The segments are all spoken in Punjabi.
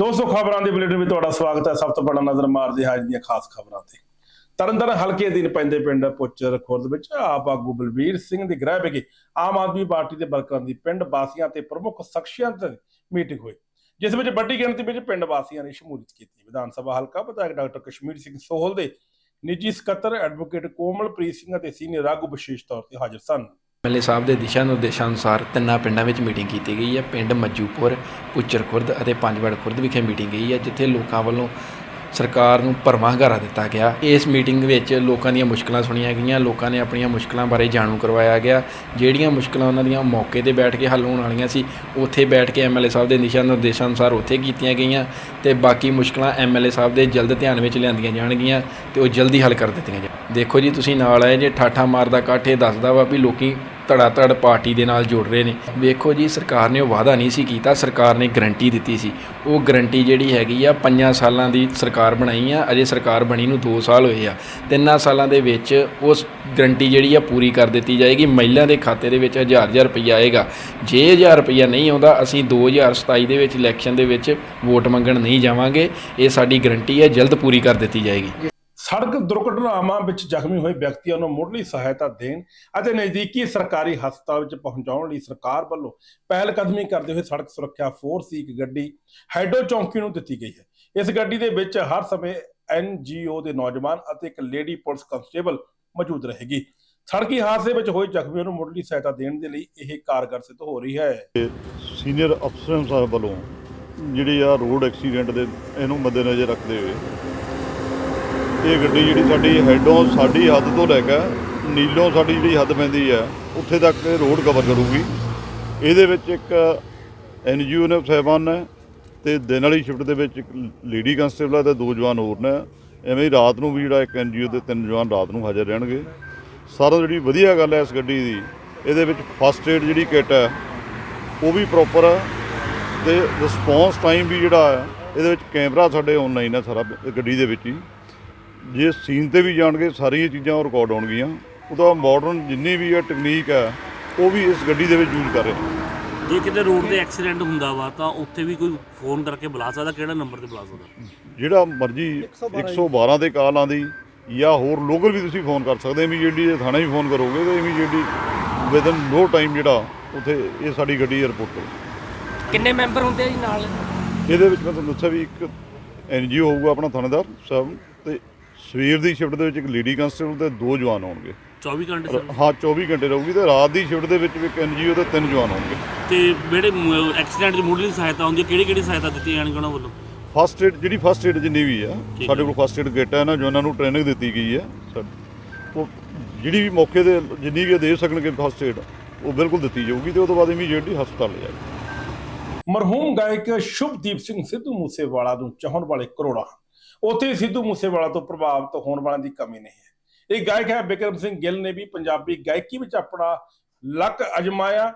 ਦੋਸਤੋ, ਖਬਰਾਂ ਦੇ ਬੁਲੇਟਿਨ ਵਿੱਚ ਤੁਹਾਡਾ ਸਵਾਗਤ ਹੈ। ਸਭ ਤੋਂ ਪਹਿਲਾਂ ਨਜ਼ਰ ਮਾਰਦੇ ਹਾਂ ਅੱਜ ਦੀਆਂ ਖਾਸ ਖਬਰਾਂ ਤੇ। ਤਰਨਤਾਰਨ ਹਲਕੇ ਅਧੀਨ ਪੈਂਦੇ ਪਿੰਡ ਪੁੱਚਰ ਖੁਰਦ ਵਿੱਚ ਆਪ ਆਗੂ ਬਲਬੀਰ ਸਿੰਘ ਦੇ ਗ੍ਰਹਿ ਵਿਖੇ ਆਮ ਆਦਮੀ ਪਾਰਟੀ ਦੇ ਵਰਕਰਾਂ ਦੀ ਪਿੰਡ ਵਾਸੀਆਂ ਤੇ ਪ੍ਰਮੁੱਖ ਸ਼ਖਸੀਅਤ ਦੀ ਮੀਟਿੰਗ ਹੋਈ, ਜਿਸ ਵਿੱਚ ਵੱਡੀ ਗਿਣਤੀ ਵਿੱਚ ਪਿੰਡ ਵਾਸੀਆਂ ਨੇ ਸ਼ਮੂਲੀਅਤ ਕੀਤੀ। ਵਿਧਾਨ ਸਭਾ ਹਲਕਾ ਵਿਧਾਇਕ ਡਾਕਟਰ ਕਸ਼ਮੀਰ ਸਿੰਘ ਸੋਹਲ ਦੇ ਨਿੱਜੀ ਸਕੱਤਰ ਐਡਵੋਕੇਟ ਕੋਮਲਪ੍ਰੀਤ ਸਿੰਘ ਅਤੇ ਸੀਨੀਅਰ ਆਗੂ ਵਿਸ਼ੇਸ਼ ਤੌਰ ਤੇ ਹਾਜ਼ਰ ਸਨ। ਐਮਐਲਏ ਸਾਹਿਬ ਦੇ ਦਿਸ਼ਾ ਨਿਰਦੇਸ਼ਾਂ ਅਨੁਸਾਰ ਤਿੰਨਾਂ ਪਿੰਡਾਂ ਵਿੱਚ ਮੀਟਿੰਗ ਕੀਤੀ ਗਈ ਹੈ। ਪਿੰਡ ਮੱਜੂਪੁਰ, ਪੁੱਚਰ ਖੁਰਦ ਅਤੇ ਪੰਜਵੜ ਖੁਰਦ ਵਿਖੇ ਮੀਟਿੰਗ ਗਈ ਹੈ, ਜਿੱਥੇ ਲੋਕਾਂ ਵੱਲੋਂ ਸਰਕਾਰ ਨੂੰ ਭਰਵਾਂ ਹੰਗਾਰਾ ਦਿੱਤਾ ਗਿਆ। ਇਸ ਮੀਟਿੰਗ ਵਿੱਚ ਲੋਕਾਂ ਦੀਆਂ ਮੁਸ਼ਕਲਾਂ ਸੁਣੀਆਂ ਗਈਆਂ। ਲੋਕਾਂ ਨੇ ਆਪਣੀਆਂ ਮੁਸ਼ਕਲਾਂ ਬਾਰੇ ਜਾਣੂ ਕਰਵਾਇਆ ਗਿਆ। ਜਿਹੜੀਆਂ ਮੁਸ਼ਕਲਾਂ ਉਹਨਾਂ ਦੀਆਂ ਮੌਕੇ ਤੇ ਬੈਠ ਕੇ ਹੱਲ ਹੋਣ ਵਾਲੀਆਂ ਸੀ, ਉੱਥੇ ਬੈਠ ਕੇ ਐਮਐਲਏ ਸਾਹਿਬ ਦੇ ਦਿਸ਼ਾ ਨਿਰਦੇਸ਼ਾਂ ਅਨੁਸਾਰ ਉੱਥੇ ਕੀਤੀਆਂ ਗਈਆਂ ਤੇ ਬਾਕੀ ਮੁਸ਼ਕਲਾਂ ਐਮਐਲਏ ਸਾਹਿਬ ਦੇ ਜਲਦ ਧਿਆਨ ਵਿੱਚ ਲਿਆਂਦੀਆਂ ਜਾਣਗੀਆਂ ਤੇ ਉਹ ਜਲਦੀ ਹੱਲ ਕਰ ਦਿੱਤੀਆਂ ਜਾਣ ਦੇਖੋ ਜੀ, ਤੁਸੀਂ ਨਾਲ ਆਏ ਜੇ, ਠਾਠਾ ਮਾਰਦਾ ਇਕੱਠ ਇਹ ਦੱਸਦਾ ਵਾ ਵੀ ਲੋਕੀ ਧੜਾ ਧੜ ਪਾਰਟੀ ਦੇ ਨਾਲ ਜੁੜ ਰਹੇ ਨੇ। ਵੇਖੋ ਜੀ, ਸਰਕਾਰ ਨੇ ਉਹ ਵਾਅਦਾ ਨਹੀਂ ਸੀ ਕੀਤਾ, ਸਰਕਾਰ ਨੇ ਗਰੰਟੀ ਦਿੱਤੀ ਸੀ। ਉਹ ਗਰੰਟੀ ਜਿਹੜੀ ਹੈਗੀ ਆ, ਪੰਜਾਂ ਸਾਲਾਂ ਦੀ ਸਰਕਾਰ ਬਣਾਈ ਆ, ਅਜੇ ਸਰਕਾਰ ਬਣੀ ਨੂੰ 2 ਸਾਲ ਹੋਏ ਆ। ਤਿੰਨਾਂ ਸਾਲਾਂ ਦੇ ਵਿੱਚ ਉਸ ਗਰੰਟੀ ਜਿਹੜੀ ਆ ਪੂਰੀ ਕਰ ਦਿੱਤੀ ਜਾਏਗੀ। ਮਹਿਲਾ ਦੇ ਖਾਤੇ ਦੇ ਵਿੱਚ ਹਜ਼ਾਰ ਹਜ਼ਾਰ ਰੁਪਈਆ ਆਏਗਾ। ਜੇ ਹਜ਼ਾਰ ਰੁਪਈਆ ਨਹੀਂ ਆਉਂਦਾ, ਅਸੀਂ 2027 ਦੇ ਵਿੱਚ ਇਲੈਕਸ਼ਨ ਦੇ ਵਿੱਚ ਵੋਟ ਮੰਗਣ ਨਹੀਂ ਜਾਵਾਂਗੇ। ਇਹ ਸਾਡੀ ਗਰੰਟੀ ਹੈ ਜਲਦ ਪੂਰੀ ਕਰ ਦਿੱਤੀ ਜਾਏਗੀ। ਸੜਕ ਦੁਰਘਟਨਾਵਾਂ ਵਿੱਚ ਜ਼ਖਮੀ ਹੋਏ ਵਿਅਕਤੀਆਂ ਨੂੰ ਮੁੱਢਲੀ ਸਹਾਇਤਾ ਦੇਣ ਅਤੇ ਨਜ਼ਦੀਕੀ ਸਰਕਾਰੀ ਹਸਪਤਾਲ ਵਿੱਚ ਪਹੁੰਚਾਉਣ ਲਈ ਸਰਕਾਰ ਵੱਲੋਂ ਪਹਿਲ ਕਦਮੀ ਕਰਦੇ ਹੋਏ ਸੜਕ ਸੁਰੱਖਿਆ ਫੋਰਸ ਦੀ ਇੱਕ ਗੱਡੀ ਹੈਡੋ ਚੌਂਕੀ ਨੂੰ ਦਿੱਤੀ ਗਈ ਹੈ। ਇਸ ਗੱਡੀ ਦੇ ਵਿੱਚ ਹਰ ਸਮੇਂ ਐਨਜੀਓ ਦੇ ਨੌਜਵਾਨ ਅਤੇ ਇੱਕ ਲੇਡੀ ਪੁਲਿਸ ਕਨਸਟੇਬਲ ਮੌਜੂਦ ਰਹੇਗੀ। ਸੜਕੀ ਹਾਦਸੇ ਵਿੱਚ ਹੋਏ ਜ਼ਖਮੀਆਂ ਨੂੰ ਮੁੱਢਲੀ ਸਹਾਇਤਾ ਦੇਣ ਦੇ ਲਈ ਇਹ ਕਾਰਗਰ ਸਿੱਧ ਹੋ ਰਹੀ ਹੈ। ਸੀਨੀਅਰ ਅਫਸਰਾਂ ਸਾਹਿਬ ਵੱਲੋਂ ਜਿਹੜੀ ਆ ਰੋਡ ਐਕਸੀਡੈਂਟ ਦੇ ਇਹਨੂੰ ਮੱਦੇਨਜ਼ਰ ਰੱਖਦੇ ਹੋਏ ਇਹ ਗੱਡੀ ਜਿਹੜੀ ਸਾਡੀ ਹੈਡੋਂ ਸਾਡੀ ਹੱਦ ਤੋਂ ਲੈ ਕੇ ਨੀਲੋਂ ਸਾਡੀ ਜਿਹੜੀ ਹੱਦ ਪੈਂਦੀ ਹੈ, ਉੱਥੇ ਤੱਕ ਇਹ ਰੋਡ ਕਵਰ ਕਰੂਗੀ। ਇਹਦੇ ਵਿੱਚ ਇੱਕ ਐਨਜੀਓ ਨੇ ਸਾਹਿਬਾਨ ਨੇ ਤੇ ਦਿਨ ਵਾਲੀ ਸ਼ਿਫਟ ਦੇ ਵਿੱਚ ਇੱਕ ਲੇਡੀ ਕਨਸਟੇਬਲ ਹੈ ਤੇ ਦੋ ਜਵਾਨ ਹੋਰ ਨੇ। ਐਵੇਂ ਹੀ ਰਾਤ ਨੂੰ ਵੀ ਜਿਹੜਾ ਇੱਕ ਐਨਜੀਓ ਦੇ ਤਿੰਨ ਜਵਾਨ ਰਾਤ ਨੂੰ ਹਾਜ਼ਰ ਰਹਿਣਗੇ। ਸਾਰਾ ਜਿਹੜੀ ਵਧੀਆ ਗੱਲ ਹੈ ਇਸ ਗੱਡੀ ਦੀ, ਇਹਦੇ ਵਿੱਚ ਫਸਟ ਏਡ ਜਿਹੜੀ ਕਿੱਟ ਹੈ, ਉਹ ਵੀ ਪ੍ਰੋਪਰ ਹੈ ਤੇ ਰਿਸਪੌਂਸ ਟਾਈਮ ਵੀ ਜਿਹੜਾ ਹੈ, ਇਹਦੇ ਵਿੱਚ ਕੈਮਰਾ ਸਾਡੇ ਆਨਲਾਈਨ ਹੈ ਸਾਰਾ ਗੱਡੀ ਦੇ ਵਿੱਚ ਹੀ। ਜੇ ਸੀਨ ਤੇ ਵੀ ਜਾਣਗੇ ਸਾਰੀਆਂ ਚੀਜ਼ਾਂ ਉਹ ਰਿਕਾਰਡ ਹੋਣਗੀਆਂ। ਉਹਦਾ ਮਾਡਰਨ ਜਿੰਨੀ ਵੀ ਹੈ ਟੈਕਨੀਕ ਹੈ ਉਹ ਵੀ ਇਸ ਗੱਡੀ ਦੇ ਵਿੱਚ ਯੂਜ਼ ਕਰ ਰਹੇ। ਨੇ ਜੇ ਕਿਤੇ ਰੋਡ ਤੇ ਐਕਸੀਡੈਂਟ ਹੁੰਦਾ ਵਾ ਤਾਂ ਉੱਥੇ ਵੀ ਕੋਈ ਫੋਨ ਕਰਕੇ ਬੁਲਾ ਸਕਦਾ ਕਿਹੜਾ ਨੰਬਰ ਤੇ ਬੁਲਾ ਸਕਦਾ? ਜਿਹੜਾ ਮਰਜ਼ੀ 112 ਤੇ ਕਾਲ ਆਂਦੀ ਜਾਂ ਹੋਰ ਲੋਕਲ ਵੀ ਤੁਸੀਂ ਫੋਨ ਕਰ ਸਕਦੇ ਇਮੀਡੀਏਟਲੀ ਜੇ ਥਾਣੇ ਵੀ ਫੋਨ ਕਰੋਗੇ ਤਾਂ ਇਮੀਡੀਏਟਲੀ ਵਿਦਨ ਨੋ ਟਾਈਮ ਜਿਹੜਾ ਉੱਥੇ ਇਹ ਸਾਡੀ ਗੱਡੀ 에ਅਰਪੋਰਟ ਤੇ ਕਿੰਨੇ ਮੈਂਬਰ ਹੁੰਦੇ ਆ ਜੀ ਨਾਲ? ਇਹਦੇ ਵਿੱਚ ਮੈਂ ਤੁਹਾਨੂੰ ਦੱਸਿਆ ਵੀ ਇੱਕ ਐਨਜੀਓ ਹੋਊਗਾ ਆਪਣਾ ਥਾਣੇਦਾਰ ਸਾਹਿਬ। ਸਵੇਰ ਦੀ ਸ਼ਿਫਟ ਦੇ ਵਿੱਚ ਇੱਕ ਲੇਡੀ ਕਨਸਟੇਬਲ ਤੇ ਦੋ ਜਵਾਨ ਹੋਣਗੇ। 24 ਘੰਟੇ ਸਰ ਹਾਂ 24 ਘੰਟੇ ਰਹੂਗੀ ਤੇ ਰਾਤ ਦੀ ਸ਼ਿਫਟ ਦੇ ਵਿੱਚ ਵੀ ਇੱਕ ਐਨਜੀਓ ਤੇ ਤਿੰਨ ਜਵਾਨ ਹੋਣਗੇ। ਤੇ ਜਿਹੜੇ ਐਕਸੀਡੈਂਟ 'ਚ ਮੁੱਢਲੀ ਸਹਾਇਤਾ ਹੁੰਦੀ ਹੈ ਕਿਹੜੀ ਕਿਹੜੀ ਸਹਾਇਤਾ ਦਿੱਤੀ ਜਾਣਗੀ ਉਹਨਾਂ ਵੱਲੋਂ? ਫਸਟ ਏਡ ਜਿਹੜੀ ਫਸਟ ਏਡ ਜਿੰਨੀ ਵੀ ਆ ਸਾਡੇ। ਕੋਲ ਫਸਟ ਏਡ ਕਿੱਟ ਹੈ ਨਾ ਜੋ ਉਹਨਾਂ ਨੂੰ ਟ੍ਰੇਨਿੰਗ ਦਿੱਤੀ ਗਈ ਹੈ ਉਹ ਜਿਹੜੀ ਵੀ ਮੌਕੇ ਤੇ ਜਿੰਨੀ ਵੀ ਦੇ ਸਕਣਗੇ ਫਸਟ ਏਡ ਉਹ ਬਿਲਕੁਲ ਦਿੱਤੀ ਜਾਊਗੀ ਤੇ ਉਹ ਤੋਂ ਬਾਅਦ ਇਮੀਡੀਏਟਲੀ ਹਸਪਤਾਲ ਲੈ ਜਾਏਗਾ ਮਰਹੂਮ ਗਾਇਕ ਸ਼ੁਭਦੀਪ ਸਿੰਘ ਸਿੱਧੂ ਮੂਸੇਵਾਲਾ ਨੂੰ ਚਾਹਣ ਵਾਲੇ ਕਰੋੜਾਂ। ਉੱਥੇ ਸਿੱਧੂ ਮੂਸੇਵਾਲਾ ਤੋਂ ਪ੍ਰਭਾਵਿਤ ਹੋਣ ਵਾਲਿਆਂ ਦੀ ਕਮੀ ਨਹੀਂ ਹੈ। ਇਹ ਗਾਇਕ ਹੈ ਬਿਕਰਮ ਸਿੰਘ ਗਿੱਲ ਨੇ ਵੀ ਪੰਜਾਬੀ ਗਾਇਕੀ ਵਿੱਚ ਆਪਣਾ ਲੱਕ ਅਜਮਾਇਆ।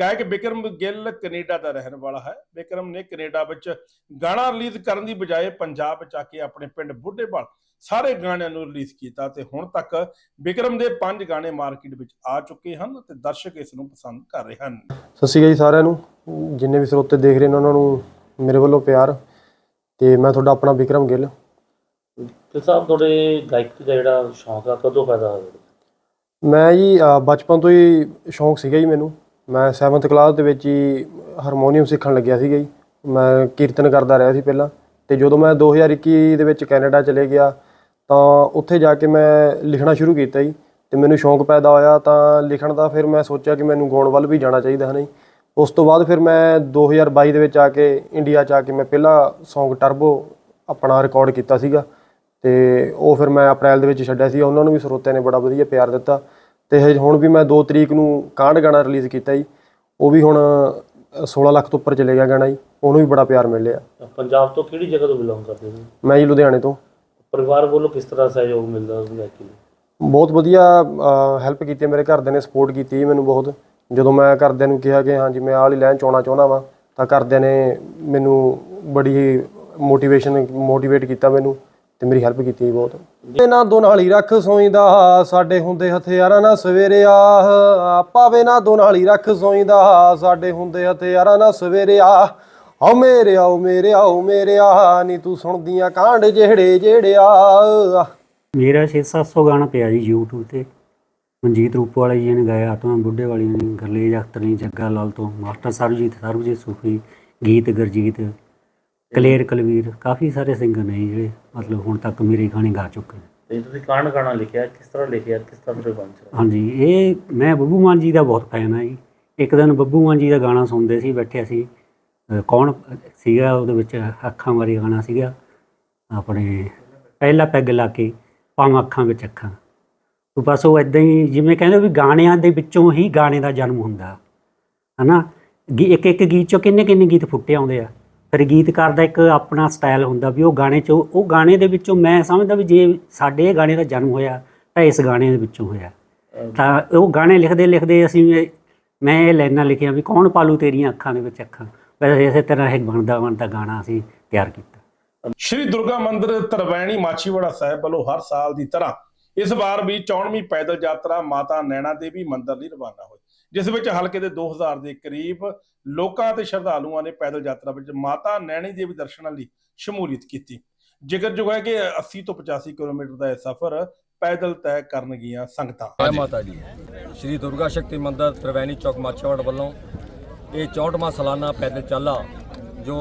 ਗਾਇਕ ਬਿਕਰਮ ਗਿੱਲ ਕੈਨੇਡਾ ਦਾ ਰਹਿਣ ਵਾਲਾ ਹੈ। ਬਿਕਰਮ ਨੇ ਕੈਨੇਡਾ ਵਿੱਚ ਗਾਣਾ ਰਿਲੀਜ਼ ਕਰਨ ਦੀ ਬਜਾਏ ਪੰਜਾਬ ਵਿੱਚ ਆ ਕੇ ਆਪਣੇ ਪਿੰਡ ਬੁੱਢੇਵਾਲ ਸਾਰੇ ਗਾਣਿਆਂ ਨੂੰ ਰਿਲੀਜ਼ ਕੀਤਾ ਤੇ ਹੁਣ ਤੱਕ ਬਿਕਰਮ ਦੇ ਪੰਜ ਗਾਣੇ ਮਾਰਕੀਟ ਵਿੱਚ ਆ ਚੁੱਕੇ ਹਨ ਤੇ ਦਰਸ਼ਕ ਇਸ ਨੂੰ ਪਸੰਦ ਕਰ ਰਹੇ ਹਨ। ਸਤਿ ਸ਼੍ਰੀ ਅਕਾਲ ਜੀ ਸਾਰਿਆਂ ਨੂੰ। ਜਿੰਨੇ ਵੀ ਸਰੋਤੇ ਦੇਖ ਰਹੇ ਨੇ ਉਹਨਾਂ ਨੂੰ ਮੇਰੇ ਵੱਲੋਂ ਪਿਆਰ ਤੇ ਮੈਂ ਤੁਹਾਡਾ ਆਪਣਾ ਵਿਕਰਮ ਗਿੱਲ ਤੇ ਸਾਹਿਬ, ਤੁਹਾਡੇ ਗਾਇਕੀ ਦਾ ਜਿਹੜਾ ਸ਼ੌਂਕ ਆ, ਕਦੋਂ ਪੈਦਾ ਹੋਇਆ? ਮੈਂ ਜੀ ਬਚਪਨ ਤੋਂ ਹੀ ਸ਼ੌਂਕ ਸੀਗਾ ਜੀ ਮੈਨੂੰ। ਮੈਂ 7th ਕਲਾਸ ਦੇ ਵਿੱਚ ਹੀ ਹਾਰਮੋਨੀਅਮ ਸਿੱਖਣ ਲੱਗਿਆ ਸੀਗਾ ਜੀ। ਮੈਂ ਕੀਰਤਨ ਕਰਦਾ ਰਿਹਾ ਸੀ ਪਹਿਲਾਂ। ਤੇ ਜਦੋਂ ਮੈਂ 2021 ਦੇ ਵਿੱਚ ਕੈਨੇਡਾ ਚਲੇ ਗਿਆ, ਤਾਂ ਉੱਥੇ ਜਾ ਕੇ ਮੈਂ ਲਿਖਣਾ ਸ਼ੁਰੂ ਕੀਤਾ ਜੀ। ਤੇ ਮੈਨੂੰ ਸ਼ੌਂਕ ਪੈਦਾ ਹੋਇਆ, ਤਾਂ ਲਿਖਣ ਦਾ ਫਿਰ ਮੈਂ ਸੋਚਿਆ ਕਿ ਮੈਨੂੰ ਗਾਉਣ ਵੱਲ ਵੀ ਜਾਣਾ ਚਾਹੀਦਾ ਹੈ ਨਹੀਂ ਉਸ ਤੋਂ ਬਾਅਦ ਫਿਰ ਮੈਂ 2022 ਦੇ ਵਿੱਚ ਆ ਕੇ ਇੰਡੀਆ ਚ ਆ ਕੇ ਮੈਂ ਪਹਿਲਾ Song ਟਰਬੋ ਆਪਣਾ ਰਿਕਾਰਡ ਕੀਤਾ ਸੀਗਾ। ਤੇ ਉਹ ਫਿਰ ਮੈਂ ਅਪ੍ਰੈਲ ਦੇ ਵਿੱਚ ਛੱਡਿਆ ਸੀ ਉਹਨਾਂ ਨੂੰ ਵੀ ਸਰੋਤਿਆਂ ਨੇ ਬੜਾ ਵਧੀਆ ਪਿਆਰ ਦਿੱਤਾ। ਤੇ ਹਜੇ ਹੁਣ ਵੀ ਮੈਂ 2 ਤਰੀਕ ਨੂੰ ਕਾਂਡ ਗਾਣਾ ਰਿਲੀਜ਼ ਕੀਤਾ ਜੀ। ਉਹ ਵੀ ਹੁਣ ਅ, 16 ਲੱਖ ਤੋਂ ਉੱਪਰ ਚਲੇ ਗਿਆ ਗਾਣਾ ਜੀ। ਉਹਨੂੰ ਵੀ ਬੜਾ ਪਿਆਰ ਮਿਲਿਆ ਪੰਜਾਬ ਤੋਂ ਕਿਹੜੀ ਜਗ੍ਹਾ ਤੋਂ ਬਿਲੋਂਗ ਕਰਦੇ ਹੋ? ਮੈਂ ਜੀ ਲੁਧਿਆਣੇ ਤੋਂ। ਪਰਿਵਾਰ ਵੱਲੋਂ ਕਿਸ ਤਰ੍ਹਾਂ ਸਹਿਯੋਗ ਮਿਲਦਾ ਗਾਇਕੀ ਨੂੰ ਬਹੁਤ ਵਧੀਆ ਹੈਲਪ ਕੀਤੀ ਮੇਰੇ ਘਰਦਿਆਂ ਨੇ ਸਪੋਰਟ ਕੀਤੀ ਮੈਨੂੰ ਬਹੁਤ। ਜਦੋਂ ਮੈਂ ਘਰਦਿਆਂ ਨੂੰ ਕਿਹਾ ਕਿ ਹਾਂਜੀ ਮੈਂ ਆਹ ਵਾਲੀ ਲਾਈਨ ਚ ਆਉਣਾ ਚਾਹੁੰਦਾ ਵਾਂ ਤਾਂ ਘਰਦਿਆਂ ਨੇ ਮੈਨੂੰ ਬੜੀ ਮੋਟੀਵੇਸ਼ਨ ਮੋਟੀਵੇਟ ਕੀਤਾ ਮੈਨੂੰ। ਤੇ ਮੇਰੀ ਹੈਲਪ ਕੀਤੀ ਜੀ ਬਹੁਤ। ਨਾ ਦੋ ਨਾਲ ਹੀ ਰੱਖ ਸੋਈਂਦਾ, ਸਾਡੇ ਹੁੰਦੇ ਹਥਿਆਰਾਂ ਨਾਲ ਸਵੇਰੇ ਆ ਪਾਵੇ ਨਾ ਦੋ ਨਾਲ ਹੀ ਰੱਖ ਸੋਈਂਦਾ, ਸਾਡੇ ਹੁੰਦੇ ਹਥਿਆਰਾਂ ਨਾਲ ਸਵੇਰੇ ਆ ਆਓ ਮੇਰੇ ਆਓ ਮੇਰੇ ਆਓ ਮੇਰੇ ਆ ਨੀ ਤੂੰ ਸੁਣਦੀਆਂ ਕਾਂਡ ਜਿਹੜੇ ਜਿਹੜੇ ਆ ਮੇਰਾ 6-700 ਗਾਣਾ ਪਿਆ ਜੀ YouTube ਤੇ। ਮਨਜੀਤ ਰੂਪਵਾਲਾ ਜੀ ਨੇ ਗਾਇਆ, ਆਤਮਾ ਬੁੱਢੇ ਵਾਲੀ ਨੇ, ਗਰਲੇਜ ਅਖਤਰ ਨੇ, ਜੱਗਾ ਲਾਲ ਤੋਂ, ਮਾਸਟਰ ਸਰਬਜੀਤ ਸਰਬਜੀਤ ਸੂਫੀ, ਗੀਤ ਗਰਜੀਤ। ਕਲੇਰ ਕਲਵੀਰ ਕਾਫੀ ਸਾਰੇ ਸਿੰਗਰ ਨੇ ਜਿਹੜੇ ਮਤਲਬ ਹੁਣ ਤੱਕ ਮੇਰੇ ਗਾਣੇ ਗਾ ਚੁੱਕੇ ਨੇ। ਤੇ ਤੁਸੀਂ ਕਾਂਡ ਗਾਣਾ ਲਿਖਿਆ ਕਿਸ ਤਰ੍ਹਾਂ ਲਿਖਿਆ ਕਿਸ ਤਰ੍ਹਾਂ ਦੇ ਬਣ ਚ ਹਾਂਜੀ ਇਹ ਮੈਂ ਬੱਬੂ ਮਾਨ ਜੀ ਦਾ ਬਹੁਤ ਫੈਨ ਆ ਜੀ। ਇੱਕ ਦਿਨ ਬੱਬੂ ਮਾਨ ਜੀ ਦਾ ਗਾਣਾ ਸੁਣਦੇ ਸੀ ਬੈਠੇ ਸੀ ਕੌਣ ਸੀਗਾ ਉਹਦੇ ਵਿੱਚ ਅੱਖਾਂ ਵਾਲੀ ਗਾਣਾ ਸੀਗਾ ਆਪਣੇ ਪਹਿਲਾ ਪੈਗ ਲਾ ਕੇ ਪਾਵਾਂ ਅੱਖਾਂ ਵਿੱਚ ਅੱਖਾਂ। ਉਹ ਬਸ ਉਹ ਇਦਾਂ ਹੀ ਜਿਵੇਂ ਕਹਿੰਦੇ ਵੀ ਗਾਣਿਆਂ ਦੇ ਵਿੱਚੋਂ ਹੀ ਗਾਣੇ ਦਾ ਜਨਮ ਹੁੰਦਾ। ਹਨਾ? ਇੱਕ ਇੱਕ ਗੀਤ ਚੋਂ ਕਿੰਨੇ ਕਿੰਨੇ ਗੀਤ ਫੁੱਟੇ ਆਉਂਦੇ ਆ। ਫਿਰ ਗੀਤਕਾਰ ਦਾ ਇੱਕ ਆਪਣਾ ਸਟਾਈਲ ਹੁੰਦਾ ਵੀ ਉਹ ਗਾਣੇ ਚੋਂ ਉਹ ਗਾਣੇ ਦੇ ਵਿੱਚੋਂ ਮੈਂ ਸਮਝਦਾ ਵੀ ਜੇ ਸਾਡੇ ਇਹ ਗਾਣੇ ਦਾ ਜਨਮ ਹੋਇਆ ਤਾਂ ਇਸ ਗਾਣੇ ਦੇ ਵਿੱਚੋਂ ਹੋਇਆ। ਤਾਂ ਉਹ ਗਾਣੇ ਲਿਖਦੇ ਲਿਖਦੇ ਅਸੀਂ ਮੈਂ ਇਹ ਲਾਈਨਾਂ ਲਿਖੀਆਂ ਵੀ ਕੌਣ ਪਾਲੂ ਤੇਰੀਆਂ ਅੱਖਾਂ ਦੇ ਵਿੱਚ ਅੱਖਾਂ। ਵੈਸੇ ਇਸੇ ਤਰ੍ਹਾਂ ਇਹ ਬਣਦਾ ਬਣਦਾ ਗਾਣਾ ਅਸੀਂ ਤਿਆਰ ਕੀਤਾ। ਸ਼੍ਰੀ ਦੁਰਗਾ ਮੰਦਿਰ ਤਰਵੈਣੀ ਮਾਛੀਵਾੜਾ ਸਾਹਿਬ ਵੱਲੋਂ ਹਰ ਸਾਲ ਦੀ ਤਰ੍ਹਾਂ ਇਸ ਵਾਰ ਵੀ 94ਵੀਂ ਪੈਦਲ ਯਾਤਰਾ ਮਾਤਾ ਨੈਣਾ ਦੇਵੀ ਮੰਦਿਰ ਲਈ ਰਵਾਨਾ ਹੋਈ ਜਿਸ ਵਿੱਚ ਹਲਕੇ ਦੇ 2000 ਦੇ ਕਰੀਬ ਲੋਕਾਂ ਤੇ ਸ਼ਰਧਾਲੂਆਂ ਨੇ ਪੈਦਲ ਯਾਤਰਾ ਵਿੱਚ ਮਾਤਾ ਨੈਣੀ ਦੇਵੀ ਦਰਸ਼ਨਾਂ ਲਈ ਸ਼ਮੂਲੀਅਤ ਕੀਤੀ। ਜ਼ਿਕਰਯੋਗ ਹੈ ਕਿ 80 ਤੋਂ 85 ਕਿਲੋਮੀਟਰ ਦਾ ਇਹ ਸਫ਼ਰ ਪੈਦਲ ਤੈਅ ਕਰਨਗੀਆਂ ਸੰਗਤਾਂ। ਜੈ ਮਾਤਾ ਜੀ ਸ਼੍ਰੀ ਦੁਰਗਾ ਸ਼ਕਤੀ ਮੰਦਿਰ ਤ੍ਰਿਵੈਣੀ ਚੌਕ ਮਾਛੀਵਾੜਾ ਵੱਲੋਂ ਇਹ 64ਵਾਂ ਸਾਲਾਨਾ ਪੈਦਲ ਚਾਲਾ ਜੋ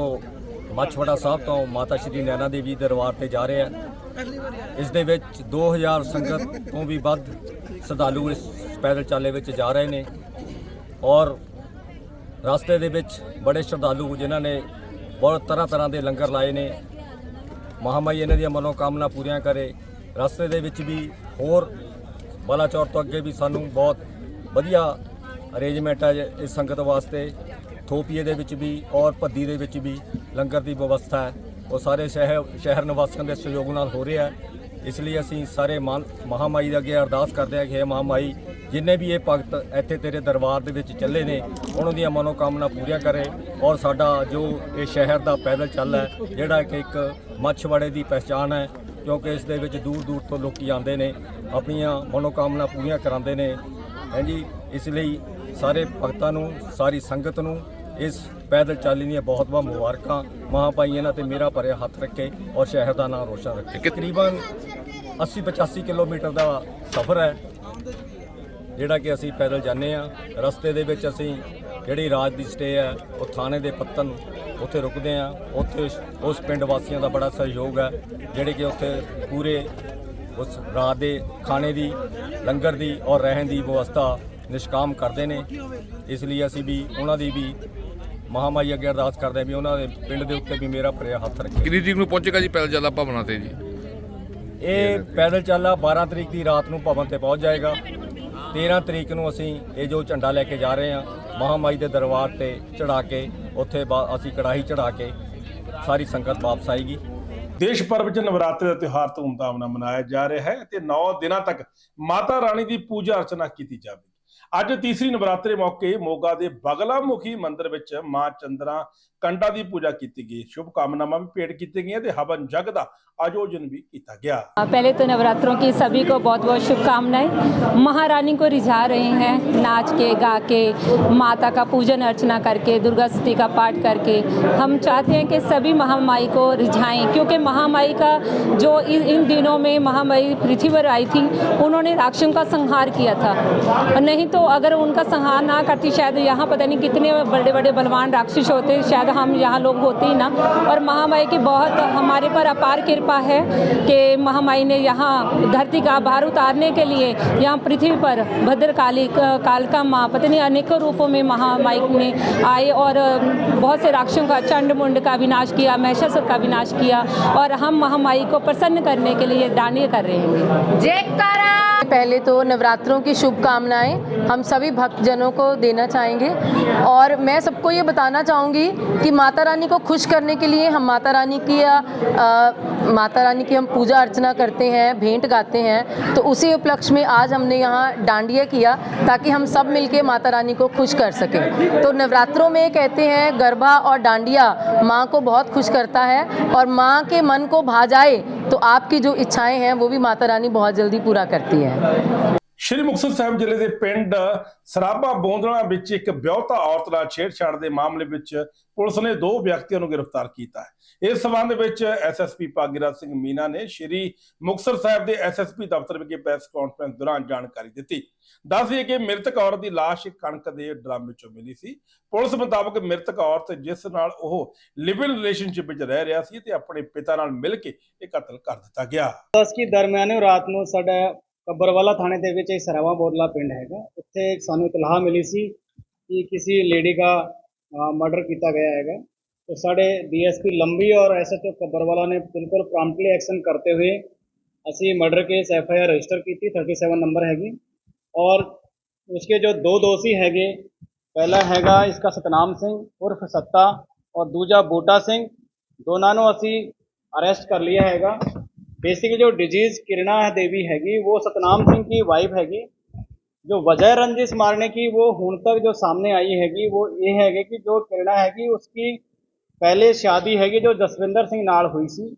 ਮਾਛੀਵਾੜਾ ਸਾਹਿਬ ਤੋਂ ਮਾਤਾ ਸ਼੍ਰੀ ਨੈਣਾ ਦੇਵੀ ਦਰਬਾਰ ਤੇ ਜਾ ਰਿਹਾ ਹੈ। ਇਸ ਦੇ ਵਿੱਚ 2000 ਸੰਗਤ ਤੋਂ ਵੀ ਵੱਧ ਸ਼ਰਧਾਲੂ ਇਸ ਪੈਦਲ ਚਾਲੇ ਵਿੱਚ ਜਾ ਰਹੇ ਨੇ। ਔਰ ਰਸਤੇ ਦੇ ਵਿੱਚ ਬੜੇ ਸ਼ਰਧਾਲੂ ਜਿਨ੍ਹਾਂ ਨੇ ਬਹੁਤ ਤਰ੍ਹਾਂ ਤਰ੍ਹਾਂ ਦੇ ਲੰਗਰ ਲਾਏ ਨੇ। ਮਹਾਮਾਈ ਇਹਨਾਂ ਦੀਆਂ ਮਨੋਕਾਮਨਾ ਪੂਰੀਆਂ ਕਰੇ। ਰਸਤੇ ਦੇ ਵਿੱਚ ਵੀ ਹੋਰ ਬਾਲਾਚੌਰ ਤੋਂ ਅੱਗੇ ਵੀ ਸਾਨੂੰ ਬਹੁਤ ਵਧੀਆ ਅਰੇਂਜਮੈਂਟ ਹੈ ਇਸ ਸੰਗਤ ਵਾਸਤੇ। ਥੋਪੀਏ ਦੇ ਵਿੱਚ ਵੀ ਔਰ ਭੱਦੀ ਦੇ ਵਿੱਚ ਵੀ ਲੰਗਰ ਦੀ ਵਿਵਸਥਾ ਹੈ। ਉਹ ਸਾਰੇ ਸ਼ਹਿਰ ਸ਼ਹਿਰ ਨਿਵਾਸੀਆਂ ਦੇ ਸਹਿਯੋਗ ਨਾਲ ਹੋ ਰਿਹਾ ਹੈ। ਇਸ ਲਈ ਅਸੀਂ ਸਾਰੇ ਮਹਾਮਾਈ ਦੇ ਅੱਗੇ ਅਰਦਾਸ ਕਰਦੇ ਹਾਂ ਕਿ ਇਹ ਮਹਾਮਾਈ ਜਿੰਨੇ ਵੀ ਇਹ ਭਗਤ ਇੱਥੇ ਤੇਰੇ ਦਰਬਾਰ ਦੇ ਵਿੱਚ ਚੱਲੇ ਨੇ ਉਹਨਾਂ ਦੀਆਂ ਮਨੋਕਾਮਨਾ ਪੂਰੀਆਂ ਕਰੇ ਔਰ ਸਾਡਾ ਜੋ ਇਹ ਸ਼ਹਿਰ ਦਾ ਪੈਦਲ ਚੱਲ ਹੈ ਜਿਹੜਾ ਕਿ ਇੱਕ ਮੱਛਵਾੜੇ ਦੀ ਪਛਾਣ ਹੈ ਕਿਉਂਕਿ ਇਸ ਦੇ ਵਿੱਚ ਦੂਰ ਦੂਰ ਤੋਂ ਲੋਕੀ ਆਉਂਦੇ ਨੇ ਆਪਣੀਆਂ ਮਨੋਕਾਮਨਾ ਪੂਰੀਆਂ ਕਰਾਉਂਦੇ ਨੇ। ਹਾਂਜੀ ਇਸ ਲਈ ਸਾਰੇ ਭਗਤਾਂ ਨੂੰ ਸਾਰੀ ਸੰਗਤ ਨੂੰ ਇਸ ਪੈਦਲ ਚਾਲੀ ਦੀਆਂ ਬਹੁਤ ਬਹੁਤ ਮੁਬਾਰਕਾਂ। ਮਹਾਂਪਾਈ ਇਹਨਾਂ ਤੇ ਮੇਰਾ ਭਰਿਆ ਹੱਥ ਰੱਖੇ ਔਰ ਸ਼ਹਿਰ ਦਾ ਨਾਮ ਰੋਸ਼ਨ ਰੱਖੇ। ਤਕਰੀਬਨ 80 85 ਕਿਲੋਮੀਟਰ ਦਾ ਸਫ਼ਰ ਹੈ, ਜਿਹੜਾ ਕਿ ਅਸੀਂ ਪੈਦਲ ਜਾਂਦੇ ਆ ਰਸਤੇ ਦੇ ਵਿੱਚ ਅਸੀਂ ਜਿਹੜੀ ਰਾਤ ਦੀ ਸਟੇ ਹੈ, ਉਹ ਥਾਣੇ ਦੇ ਪੱਤਨ ਉੱਥੇ ਰੁਕਦੇ ਆ ਉੱਥੇ ਉਸ ਪਿੰਡ ਵਾਸੀਆਂ ਦਾ ਬੜਾ ਸਹਿਯੋਗ ਹੈ, ਜਿਹੜੇ ਕਿ ਉੱਥੇ ਪੂਰੇ ਉਸ ਰਾਤ ਦੇ ਖਾਣੇ ਦੀ, ਲੰਗਰ ਦੀ ਔਰ ਰਹਿਣ ਦੀ ਵਿਵਸਥਾ ਨਿਸ਼ਕਾਮ ਕਰਦੇ ਨੇ। ਇਸ ਲਈ ਅਸੀਂ ਵੀ ਉਹਨਾਂ ਦੀ ਵੀ ਮਹਾਮਾਈ ਅੱਗੇ ਅਰਦਾਸ ਕਰਦੇ ਹਾਂ ਵੀ ਉਹਨਾਂ ਦੇ ਪਿੰਡ ਦੇ ਉੱਤੇ ਵੀ ਮੇਰਾ ਪ੍ਰਿਆ ਹੱਥ ਰੱਖੇ। ਕਿੰਨੀ ਤਰੀਕ ਨੂੰ ਪਹੁੰਚੇਗਾ ਜੀ ਪੈਦਲ ਚੱਲਾ ਭਵਨਾ ਤੇ ਜੀ? ਇਹ ਪੈਦਲ ਚਾਲਾ 12 ਤਰੀਕ ਦੀ ਰਾਤ ਨੂੰ ਭਵਨ ਤੇ ਪਹੁੰਚ ਜਾਏਗਾ। 13 ਤਰੀਕ ਨੂੰ ਅਸੀਂ ਇਹ ਜੋ ਝੰਡਾ ਲੈ ਕੇ ਜਾ ਰਹੇ ਹਾਂ, ਮਹਾਮਾਈ ਦੇ ਦਰਬਾਰ ਤੇ ਚੜਾ ਕੇ, ਉੱਥੇ ਬਾ- ਅਸੀਂ ਕੜਾਹੀ ਚੜਾ ਕੇ ਸਾਰੀ ਸੰਗਤ ਵਾਪਸ ਆਏਗੀ। ਦੇਸ਼ ਭਰ ਵਿੱਚ ਨਵਰਾਤਰੀ ਦਾ ਤਿਉਹਾਰ ਧੂਮਧਾਮ ਨਾਲ ਮਨਾਇਆ ਜਾ ਰਿਹਾ ਹੈ ਅਤੇ 9 ਦਿਨਾਂ ਤੱਕ ਮਾਤਾ ਰਾਣੀ ਦੀ ਪੂਜਾ ਅਰਚਨਾ ਕੀਤੀ ਜਾਵੇਗੀ। ਅੱਜ ਤੀਸਰੀ ਨਵਰਾਤਰੇ ਮੌਕੇ ਮੋਗਾ ਦੇ ਬਗਲਾਮੁਖੀ ਮੰਦਿਰ ਵਿੱਚ ਮਾਂ ਚੰਦਰਾ ਕੰਡਾ ਦੀ ਪੂਜਾ ਕੀਤੀ ਗਈ ਸ਼ੁਭ ਕਾਮਨਾਵਾਂ ਵੀ ਭੇਟ ਕੀਤੀਆਂ ਗਈਆਂ ਤੇ ਹਵਨ ਜਗ ਦਾ ਆਯੋਜਨ ਵੀ ਕੀਤਾ ਗਿਆ पहले तो नवरात्रों की सभी को बहुत बहुत शुभकामनाएं महारानी को रिझा रहे हैं नाच के गा के माता का पूजन अर्चना करके दुर्गा स्तुति का पाठ करके हम चाहते हैं कि सभी महामाई को रिझाएं क्योंकि महामाई का जो इन इन दिनों में महामाई पृथ्वी पर आई थी उन्होंने राक्षसों का संहार किया था और नहीं तो अगर उनका संहार ना करती, शायद यहाँ पता नहीं कितने बड़े बड़े बलवान राक्षस होते, शायद हम यहाँ लोग होते ही ना। और महामाई की बहुत हमारे पर अपार कृपा है कि महामाई ने यहाँ धरती का भार उतारने के लिए यहाँ पृथ्वी पर भद्रकाली कालिका माँ पता नहीं अनेकों रूपों में महामाई ने आए और बहुत से राक्षसों का चंड मुंड का विनाश किया, महिषासुर का विनाश किया और हम महामाई को प्रसन्न करने के लिए दानिय कर रहे हैं। पहले तो नवरात्रों की शुभकामनाएँ हम सभी भक्तजनों को देना चाहेंगे। और मैं सबको ये बताना चाहूँगी कि माता रानी को खुश करने के लिए हम माता रानी की आ, माता रानी की हम पूजा अर्चना करते हैं भेंट गाते हैं। तो उसी उपलक्ष्य में आज हमने यहाँ डांडिया किया ताकि हम सब मिलके माता रानी को खुश कर सकें। तो नवरात्रों में कहते हैं गरबा और डांडिया माँ को बहुत खुश करता है और माँ के मन को भा जाए तो आपकी जो इच्छाएँ हैं वो भी माता रानी बहुत जल्दी पूरा करती है। ਸ਼੍ਰੀ ਮੁਕਤਸਰ ਸਾਹਿਬ ਜ਼ਿਲ੍ਹੇ ਦੇ ਪਿੰਡ ਸਰਾਬਾ ਬੋਂਦਲਾ ਵਿੱਚ ਇੱਕ ਵਿਆਹੁਤਾ ਔਰਤ ਨਾਲ ਛੇੜਛਾੜ ਦੇ ਮਾਮਲੇ ਵਿੱਚ ਪੁਲਿਸ ਨੇ ਦੋ ਵਿਅਕਤੀਆਂ ਨੂੰ ਗ੍ਰਿਫਤਾਰ ਕੀਤਾ ਹੈ। ਇਸ ਸਬੰਧ ਵਿੱਚ ਐਸਐਸਪੀ ਭਾਗੀਰਥ ਸਿੰਘ ਮੀਨਾ ਨੇ ਸ਼੍ਰੀ ਮੁਕਤਸਰ ਸਾਹਿਬ ਦੇ ਐਸਐਸਪੀ ਦਫ਼ਤਰ ਵਿਖੇ ਪ੍ਰੈਸ ਕਾਨਫਰੰਸ ਦੌਰਾਨ ਜਾਣਕਾਰੀ ਦਿੱਤੀ। ਦੱਸਦੇ ਕਿ ਮ੍ਰਿਤਕ ਔਰਤ ਦੀ ਲਾਸ਼ ਕਣਕ ਦੇ ਡਰਮ ਵਿੱਚੋਂ ਮਿਲੀ ਸੀ। ਪੁਲਿਸ ਮੁਤਾਬਕ ਮ੍ਰਿਤਕ ਔਰਤ ਜਿਸ ਨਾਲ ਉਹ ਲਿਵਿੰਗ ਰਿਲੇਸ਼ਨਸ਼ਿਪ ਵਿੱਚ ਰਹਿ ਰਿਹਾ ਸੀ ਤੇ ਆਪਣੇ ਪਿਤਾ ਨਾਲ ਮਿਲ ਕੇ ਇਹ ਕਤਲ ਕਰ ਦਿੱਤਾ ਗਿਆ। ਦਸ ਕੀ ਦਰਮਿਆਨੇ ਰਾਤ ਨੂੰ ਸਾਡਾ ਕੱਬਰਵਾਲਾ ਥਾਣੇ ਦੇ ਵਿੱਚ ਇੱਕ ਸਰਾਵਾ ਬੋਦਲਾ ਪਿੰਡ ਹੈਗਾ ਉੱਥੇ ਸਾਨੂੰ ਇਤਲਾਹ ਮਿਲੀ ਸੀ ਕਿ ਕਿਸੇ ਲੇਡੀ ਦਾ ਮਰਡਰ ਕੀਤਾ ਗਿਆ ਹੈਗਾ तो साढ़े डीएसपी लंबी और एसएचओ कब्बरवाला ने बिल्कुल प्रॉम्प्टली एक्शन करते हुए ਅਸੀਂ murder case F I R register ਕੀਤੀ 37 ਨੰਬਰ ਹੈਗੀ ਔਰ ਉਸਕੇ ਜੋ ਦੋ ਦੋਸ਼ੀ ਹੈਗੇ ਪਹਿਲਾ ਹੈਗਾ ਇਸਕਾ ਸਤਨਾਮ ਸਿੰਘ ਉਰਫ ਸੱਤਾ ਔਰ ਦੂਜਾ ਬੂਟਾ ਸਿੰਘ ਦੋਨਾਂ ਨੂੰ ਅਸੀਂ ਅਰੈਸਟ ਕਰ ਲਿਆ ਹੈਗਾ बेसिकली जो डिज़ीज़ किरणा देवी हैगी, वो सतनाम सिंह की वाइफ हैगी। जो वजह रंजिश मारने की वो ਹੁਣ तक जो सामने आई हैगी, वो ये हैगी कि जो किरणा हैगी, उसकी पहले शादी हैगी जो जसविंदर सिंह नाल हुई सी।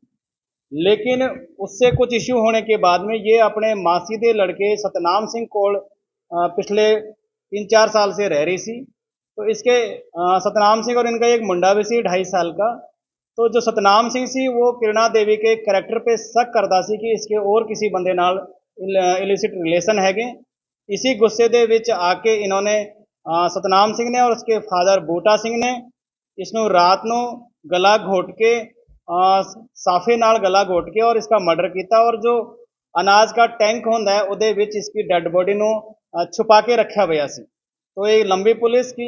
लेकिन उससे कुछ इश्यू होने के बाद में ये अपने मासी के लड़के सतनाम सिंह को पिछले तीन चार साल से रह रही सी। तो इसके सतनाम सिंह और इनका एक मुंडा भी सी ढाई साल का। तो जो सतनाम सिंह सी वो किरणा देवी के करेक्टर पे शक ਕਰਦਾ ਸੀ ਕਿ ਇਸਕੇ ਹੋਰ ਕਿਸੇ ਬੰਦੇ ਨਾਲ ਇਲਿਸਿਟ ਰਿਲੇਸ਼ਨ ਹੈਗੇ। ਇਸੇ ਗੁੱਸੇ ਦੇ ਵਿੱਚ ਆ ਕੇ ਇਹਨਾਂ ਨੇ ਸਤਨਾਮ ਸਿੰਘ ਨੇ ਔਰ ਉਸਕੇ ਫਾਦਰ ਬੂਟਾ ਸਿੰਘ ਨੇ ਇਸ ਨੂੰ ਰਾਤ ਨੂੰ ਗਲਾ ਘੋਟ ਕੇ ਸਾਫੇ ਨਾਲ ਗਲਾ ਘੋਟ ਕੇ ਔਰ ਇਸਕਾ ਮਰਡਰ ਕੀਤਾ ਔਰ ਜੋ ਅਨਾਜ ਦਾ ਟੈਂਕ ਹੁੰਦਾ ਹੈ, ਉਹਦੇ ਵਿੱਚ ਇਸकी ਡੈੱਡ ਬੋਡੀ ਨੂੰ ਛੁਪਾ ਕੇ ਰੱਖਿਆ ਹੋਇਆ ਸੀ। तो ये लंबी पुलिस की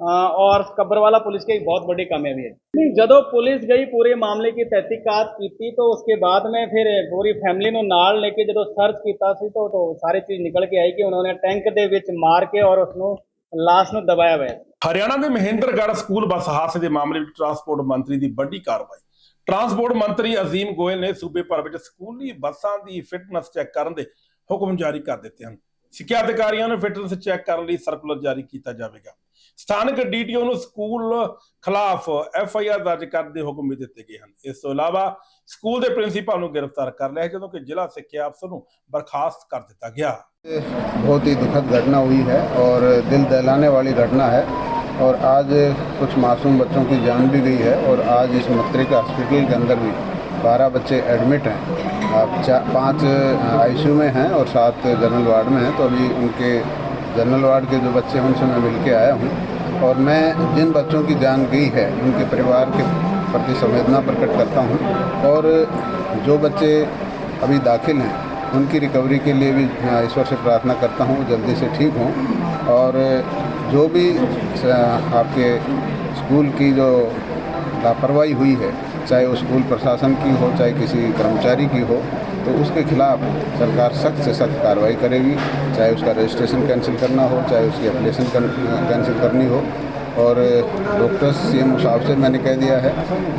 अ, और कब्बरवाला पुलिस की एक बहुत बड़ी कामयाबी है नहीं, ਜਦੋਂ ਪੁਲਿਸ ਗਈ ਪੂਰੇ ਮਾਮਲੇ ਦੀ ਤਹਿਕੀਕਾਤ ਕੀਤੀ ਤਾਂ ਉਸਕੇ ਬਾਅਦ में फिर पूरी फैमिली ਨੂੰ ਨਾਲ ਲੈ ਕੇ ਜਦੋਂ ਸਰਚ ਕੀਤਾ ਸੀ ਤਾਂ ਤਾਂ ਸਾਰੀ ਚੀਜ਼ ਨਿਕਲ ਕੇ ਆਈ ਕਿ ਉਹਨਾਂ ਨੇ ਟੈਂਕ ਦੇ ਵਿੱਚ ਮਾਰ ਕੇ ਔਰ ਉਸ ਨੂੰ ਲਾਸ਼ ਨੂੰ ਦਬਾਇਆ ਹੋਇਆ ਸੀ ਹਰਿਆਣਾ ਦੇ ਮਹਿੰਦਰਗੜ੍ਹ ਸਕੂਲ ਬੱਸ ਹਾਦਸੇ ਦੇ ਮਾਮਲੇ ਵਿੱਚ ਟਰਾਂਸਪੋਰਟ ਮੰਤਰੀ ਦੀ ਵੱਡੀ ਕਾਰਵਾਈ ਟਰਾਂਸਪੋਰਟ ਮੰਤਰੀ ਅਜ਼ੀਮ ਗੋਇਲ ਨੇ ਸੂਬੇ ਭਰ ਵਿੱਚ ਸਕੂਲੀ ਬੱਸਾਂ ਦੀ ਫਿਟਨੈਸ ਚੈੱਕ ਕਰਨ ਦੇ ਹੁਕਮ ਜਾਰੀ ਕਰ ਦਿੱਤੇ ਹਨ ਸਿੱਖਿਆ ਅਧਿਕਾਰੀਆਂ ਨੂੰ ਫਿਟਨੈਸ ਚੈੱਕ ਕਰਨ ਲਈ ਸਰਕੂਲਰ ਜਾਰੀ ਕੀਤਾ ਜਾਵੇਗਾ ਸਥਾਨਕ ਡੀਟੀਓ ਨੂੰ ਸਕੂਲ ਖਿਲਾਫ ਐਫ ਆਈ ਆਰ ਦਰਜ ਕਰਨ ਦੇ ਹੁਕਮ ਵੀ ਦਿੱਤੇ ਗਏ ਹਨ ਇਸ ਤੋਂ ਇਲਾਵਾ ਸਕੂਲ ਦੇ ਪ੍ਰਿੰਸੀਪਲ ਨੂੰ ਗ੍ਰਿਫਤਾਰ ਕਰ ਲਿਆ ਹੈ, ਜਦੋਂ ਕਿ ਜ਼ਿਲ੍ਹਾ ਸਿੱਖਿਆ ਅਫਸਰ ਨੂੰ ਬਰਖਾਸਤ ਕਰ ਦਿੱਤਾ ਗਿਆ बहुत ही दुखद घटना हुई है और दिल दहलाने वाली घटना है और आज कुछ मासूम बच्चों की जान भी गई है और आज इस मत्रिका हॉस्पिटल के अंदर भी बारह बच्चे एडमिट हैं अब चार पाँच आईसीयू में हैं और सात जनरल वार्ड में हैं तो अभी उनके जनरल वार्ड के जो बच्चे हैं उनसे मैं मिल के आया हूँ और मैं जिन बच्चों की जान गई है, उनके परिवार के प्रति संवेदना प्रकट करता हूँ और जो बच्चे अभी दाखिल हैं, उनकी रिकवरी के लिए भी ईश्वर से प्रार्थना करता हूँ, जल्दी से ठीक हों। और जो भी आपके स्कूल की जो लापरवाही हुई है चाहे वो स्कूल प्रशासन की हो, चाहे किसी कर्मचारी की हो तो उसके खिलाफ सरकार सख्त से सख्त कार्रवाई करेगी। चाहे उसका रजिस्ट्रेशन कैंसिल करना हो, चाहे उसकी एप्लीकेशन कैंसिल करनी हो। और डॉक्टर्स सीएम साहब से मैंने कह दिया है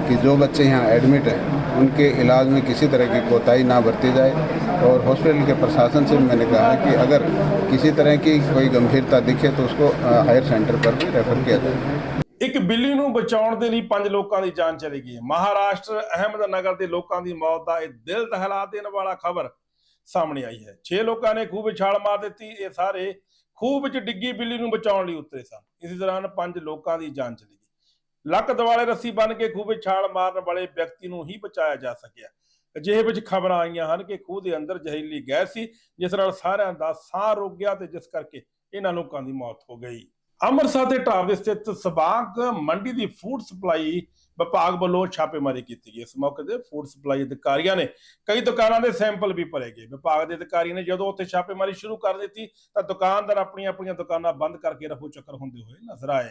कि जो बच्चे यहाँ एडमिट हैं, उनके इलाज में किसी तरह की कोताही ना बरती जाए। और हॉस्पिटल के प्रशासन से मैंने कहा कि अगर किसी तरह की कोई गंभीरता दिखे तो उसको हायर सेंटर पर भी रेफर किया जाए। ਇੱਕ ਬਿੱਲੀ ਨੂੰ ਬਚਾਉਣ ਦੇ ਲਈ ਪੰਜ ਲੋਕਾਂ ਦੀ ਜਾਨ ਚਲੀ ਗਈ ਹੈ। ਮਹਾਰਾਸ਼ਟਰ, ਅਹਿਮਦਨਗਰ ਦੇ ਲੋਕਾਂ ਦੀ ਮੌਤ ਦਾ ਇਹ ਦਿਲ ਦਹਿਲਾ ਦੇਣ ਵਾਲਾ ਖਬਰ ਸਾਹਮਣੇ ਆਈ ਹੈ। 6 ਲੋਕਾਂ ਨੇ ਖੂਹ ਵਿੱਚ ਛਾਲ ਮਾਰ ਦਿੱਤੀ। ਇਹ ਸਾਰੇ ਖੂਹ ਵਿੱਚ ਡਿੱਗੀ ਬਿੱਲੀ ਨੂੰ ਬਚਾਉਣ ਲਈ ਉਤਰੇ ਸਨ। ਇਸੇ ਦੌਰਾਨ ਪੰਜ ਲੋਕਾਂ ਦੀ ਜਾਨ ਚਲੀ ਗਈ। ਲੱਕ ਦਿਵਾਲੇ ਰੱਸੀ ਬੰਨ ਕੇ ਖੂਹ ਵਿੱਚ ਛਾਲ ਮਾਰਨ ਵਾਲੇ ਵਿਅਕਤੀ ਨੂੰ ਹੀ ਬਚਾਇਆ ਜਾ ਸਕਿਆ। ਅਜਿਹੇ ਵਿੱਚ ਖਬਰਾਂ ਆਈਆਂ ਹਨ ਕਿ ਖੂਹ ਦੇ ਅੰਦਰ ਜ਼ਹਿਰੀਲੀ ਗੈਸ ਸੀ, ਜਿਸ ਨਾਲ ਸਾਰਿਆਂ ਦਾ ਸਾਹ ਰੁਕ ਗਿਆ ਤੇ ਜਿਸ ਕਰਕੇ ਇਹਨਾਂ ਲੋਕਾਂ ਦੀ ਮੌਤ ਹੋ ਗਈ। ਅੰਮ੍ਰਿਤਸਰ ਦੇ ਢਾਬ ਦੇ ਸਥਿਤ ਸਬਾਗ ਮੰਡੀ ਦੀ ਫੂਡ ਸਪਲਾਈ ਵਿਭਾਗ ਵੱਲੋਂ ਛਾਪੇਮਾਰੀ ਕੀਤੀ ਗਈ। ਇਸ ਮੌਕੇ ਤੇ ਫੂਡ ਸਪਲਾਈ ਅਧਿਕਾਰੀਆਂ ਨੇ ਕਈ ਦੁਕਾਨਾਂ ਦੇ ਸੈਂਪਲ ਵੀ ਭਰੇ ਗਏ। ਵਿਭਾਗ ਦੇ ਅਧਿਕਾਰੀ ਨੇ ਜਦੋਂ ਉੱਥੇ ਛਾਪੇਮਾਰੀ ਸ਼ੁਰੂ ਕਰ ਦਿੱਤੀ ਤਾਂ ਦੁਕਾਨਦਾਰ ਆਪਣੀਆਂ ਆਪਣੀਆਂ ਦੁਕਾਨਾਂ ਬੰਦ ਕਰਕੇ ਰਫੂ ਚੱਕਰ ਹੁੰਦੇ ਹੋਏ ਨਜ਼ਰ ਆਏ।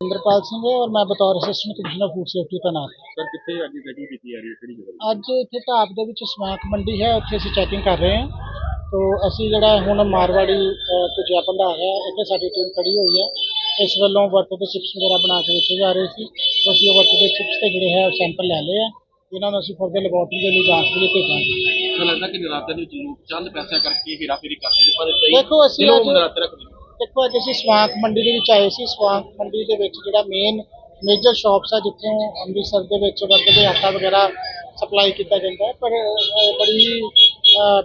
ਇੰਦਰਪਾਲ ਸਿੰਘ ਹੈ ਔਰ ਮੈਂ ਬਤੌਰ ਅਸਿਸਟੈਂਟ ਕਮਿਸ਼ਨਰ ਫੂਡ ਸੇਫਟੀ ਤੈਨਾਤ ਸਰ ਕਿੱਥੇ ਅੱਜ ਚੈਕਿੰਗ ਕੀਤੀ ਜਾ ਰਹੀ ਹੈ? ਕਿਹੜੀ ਜਗ੍ਹਾ? ਅੱਜ ਇੱਥੇ ਢਾਬ ਦੇ ਵਿੱਚ ਸਮਾਕ ਮੰਡੀ ਹੈ। ਉੱਥੇ ਅਸੀਂ ਚੈਕਿੰਗ ਕਰ ਰਹੇ ਹਾਂ। ਤੋ ਅਸੀਂ ਜਿਹੜਾ ਹੁਣ ਮਾਰਵਾੜੀ ਅ, ਭੁਜਿਆ ਭੰਡਾਰ ਹੈ ਇੱਥੇ ਸਾਡੀ ਟੀਮ ਖੜੀ ਹੋਈ ਹੈ। ਇਸ ਵੱਲੋਂ ਵਰਤੋਂ ਦੇ ਚਿਪਸ ਵਗੈਰਾ ਬਣਾ ਕੇ ਵੇਚੇ ਜਾ ਰਹੇ ਸੀ। ਤੋ ਅਸੀਂ ਉਹ ਵਰਤੋਂ ਦੇ ਚਿਪਸ ਤੇ ਜਿਹੜੇ ਹੈ ਸੈਂਪਲ ਲੈ ਲਏ ਆ। ਇਹਨਾਂ ਨੂੰ ਅਸੀਂ ਫਰਦਰ ਲੈਬੋਰਟਰੀ ਦੇ ਲਈ ਜਾਂਚ ਲਈ ਭੇਜਾਂਗੇ। ਸਰ ਲੱਗਦਾ ਕਿ ਨਰਾਤੇ ਨੂੰ ਲੋਕ ਚੰਦ ਪੈਸਾ ਕਰਕੇ ਹੇਰਾਫੇਰੀ ਕਰਦੇ ਨੇ ਪਰ ਕਈ ਦੇਖੋ ਅਸੀਂ ਦਿਲੋਂ ਅੱਜ ਨਰਾਤੇ ਰੱਖਦੇ ਨੇ ਦੇਖੋ ਅੱਜ ਅਸੀਂ ਸਵਾਂਕ ਮੰਡੀ ਦੇ ਵਿੱਚ ਆਏ ਸੀ। ਸਵਾਂਕ ਮੰਡੀ ਦੇ ਵਿੱਚ ਜਿਹੜਾ ਮੇਨ ਮੇਜਰ ਸ਼ਾਪਸ ਆ ਜਿੱਥੋਂ ਅੰਮ੍ਰਿਤਸਰ ਦੇ ਵਿੱਚ ਵਰਤਦੇ ਆਟਾ ਵਗੈਰਾ ਸਪਲਾਈ ਕੀਤਾ ਜਾਂਦਾ ਹੈ। ਪਰ ਬੜੀ